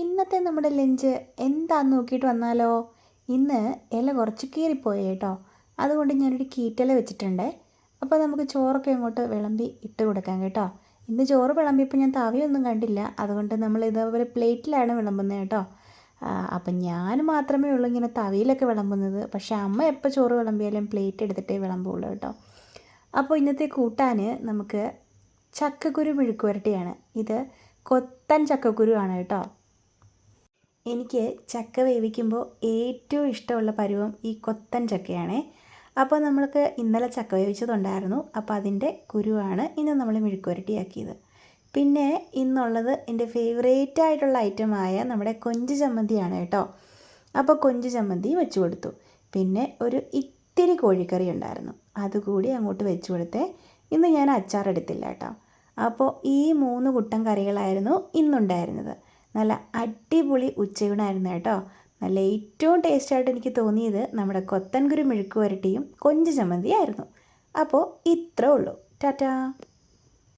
ഇന്നത്തെ നമ്മുടെ ലഞ്ച് എന്താന്ന് നോക്കിയിട്ട് വന്നാലോ? ഇന്ന് ഇല കുറച്ച് കീറിപ്പോയി കേട്ടോ. അതുകൊണ്ട് ഞാനൊരു കീറ്റല വെച്ചിട്ടുണ്ട്. അപ്പോൾ നമുക്ക് ചോറൊക്കെ അങ്ങോട്ട് വിളമ്പി ഇട്ട് കൊടുക്കാം കേട്ടോ. ഇന്ന് ചോറ് വിളമ്പിയപ്പോൾ ഞാൻ തവിയൊന്നും കണ്ടില്ല. അതുകൊണ്ട് നമ്മൾ ഇതേപോലെ പ്ലേറ്റിലാണ് വിളമ്പുന്നത് കേട്ടോ. അപ്പം ഞാൻ മാത്രമേ ഉള്ളൂ ഇങ്ങനെ തവിയിലൊക്കെ വിളമ്പുന്നത്. പക്ഷേ അമ്മ എപ്പോൾ ചോറ് വിളമ്പിയാലും പ്ലേറ്റ് എടുത്തിട്ടേ വിളമ്പുള്ളൂ കേട്ടോ. അപ്പോൾ ഇന്നത്തെ കൂട്ടാൻ നമുക്ക് ചക്കക്കുരു മെഴുക്കുവരട്ടിയാണ്. ഇത് കൊത്തൻ ചക്കക്കുരു ആണ് കേട്ടോ. എനിക്ക് ചക്ക വേവിക്കുമ്പോൾ ഏറ്റവും ഇഷ്ടമുള്ള പരുവം ഈ കൊത്തൻ ചക്കയാണ്. അപ്പോൾ നമ്മൾക്ക് ഇന്നലെ ചക്ക വേവിച്ചതുണ്ടായിരുന്നു. അപ്പോൾ അതിന്റെ കുരുവാണ് ഇന്ന് നമ്മൾ മെഴുക്കുവരട്ടിയാക്കിയത്. പിന്നെ ഇന്നുള്ളത് എന്റെ ഫേവറേറ്റ് ആയിട്ടുള്ള ഐറ്റമായ നമ്മുടെ കൊഞ്ച് ചമ്മന്തിയാണ് കേട്ടോ. അപ്പോൾ കൊഞ്ച് ചമ്മന്തി വെച്ച് കൊടുത്തു. പിന്നെ ഒരു ഇത്തിരി കോഴിക്കറി ഉണ്ടായിരുന്നു. അതുകൂടി അങ്ങോട്ട് വെച്ച് കൊടുത്തേ. ഇന്ന് ഞാൻ അച്ചാർ എടുത്തില്ല കേട്ടോ. അപ്പോൾ ഈ മൂന്ന് കുട്ടൻ കറികളായിരുന്നു ഇന്നുണ്ടായിരുന്നത്. നല്ല അടിപൊളി ഉച്ചയൂണായിരുന്നു കേട്ടോ. നല്ല ഏറ്റവും ടേസ്റ്റായിട്ട് എനിക്ക് തോന്നിയത് നമ്മുടെ കൊത്തൻകുരു മെഴുക്ക് വരട്ടിയും കൊഞ്ച് ചമ്മന്തിയായിരുന്നു. അപ്പോൾ ഇത്രേ ഉള്ളൂ. ടാറ്റാ.